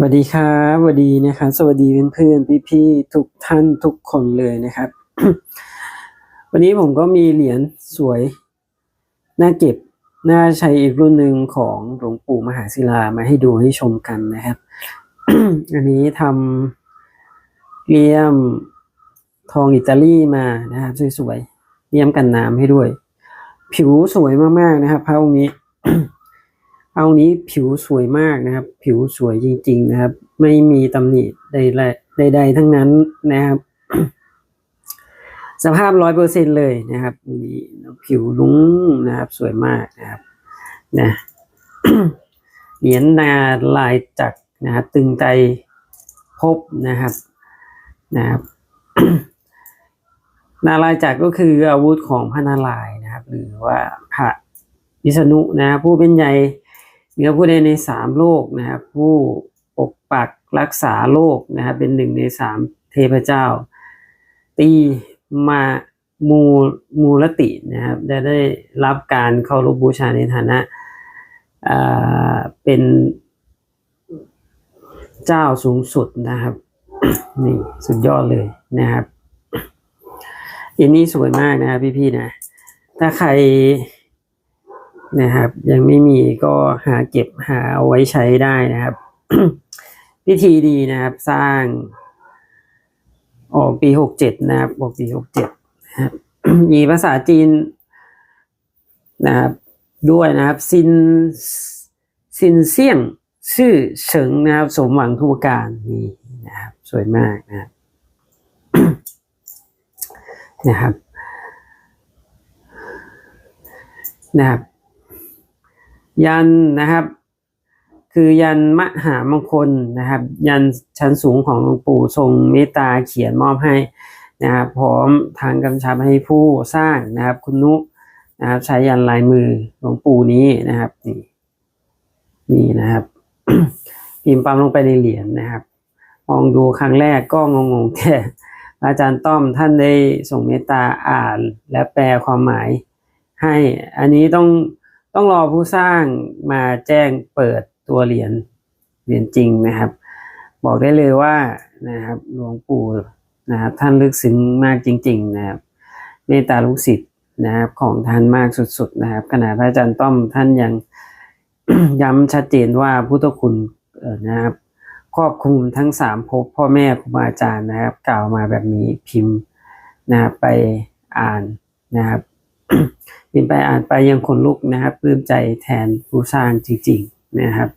สวัสดีครับสวัสดีนะครับ สวัสดีเพื่อนๆพี่ๆทุกท่านทุกคนเลยนะครับ วันนี้ผมก็มีเหรียญสวยน่าเก็บน่าใช้อีกรุ่นหนึ่งของหลวงปู่มหาศิลามาให้ดูให้ชมกันนะครับ อันนี้ทำเลี่ยมทองอิตาลีมานะครับสวยๆเลี่ยมกันน้ำให้ด้วย ผิวสวยมากๆนะครับพระองค์นี้ เอานี้ผิวสวยมากนะครับ ผิวสวยจริง ๆ นะครับ ไม่มีตำหนิใดๆใดทั้งนั้นนะครับ สภาพร้อยเปอร์เซ็นเลยนะครับนี่ผิวลุ้งนะครับ สวยมากนะครับนะเหรียญนาลายจักรนะครับตึงใจพบนะครับนะครับนาลายจักรก็คืออาวุธของพระนารายณ์นะครับ หรือว่าพระวิษณุนะผู้เป็นใหญ่ เหนือผู้ใดในสามโลกนะครับผู้ปกปักรักษาโลกนะครับเป็นหนึ่งในสามเทพเจ้า ตีมามูมูลตินะครับได้ได้รับการเคารพบูชาในฐานะอ่าเป็นเจ้าสูงสุดนะครับนี่สุดยอดเลยนะครับอันนี้สวยมากนะครับพี่ๆนะ ถ้าใคร นะครับ ยังไม่มีก็หาเก็บหาเอาไว้ใช้ได้นะครับ วิธีดีนะครับ สร้างออกปีหกเจ็ดนะครับออกปีหกเจ็ดนะครับมีภาษาจีนนะครับด้วยนะครับซินซินเซียงชื่อเฉิงนะครับสมหวังทุกประการนี่นะครับ สวยมากนะครับนะครับนะครับ ยันนะครับ คือยันมหามงคลนะครับ ยันชั้นสูงของหลวงปู่ทรงเมตตาเขียนมอบให้นะครับพร้อมทางกำชับให้ผู้สร้างนะครับ คุณนุนะครับใช้ยันลายมือหลวงปู่นี้นะครับนี่นี่นะครับพิมพ์ปั๊มลงไปในเหรียญนะครับมองดูครั้งแรกก็งงๆแต่อาจารย์ต้อมท่านได้ส่งเมตตาอ่านและแปลความหมาย ให้อันนี้ต้อง ต้องรอผู้สร้างมาแจ้งเปิดตัวเหรียญเหรียญจริงนะครับ บอกได้เลยว่านะครับหลวงปู่นะครับท่านลึกซึ้งมากจริง ๆ นะครับเมตตาลูกศิษย์นะครับของท่านมากสุดๆนะครับขณะพระอาจารย์ต้อมท่านยังย้ำชัดเจนว่าพุทธคุณออนะครับครอบคลุมทั้งสามภพพ่อแม่ครูบาอาจารย์นะครับ กล่าวมาแบบนี้พิมพ์นะครับไปอ่านนะครับ พิมพ์ไปอ่านไปยังคนลุกนะครับปลื้มใจแทนผู้สร้างจริง ๆ นะครับ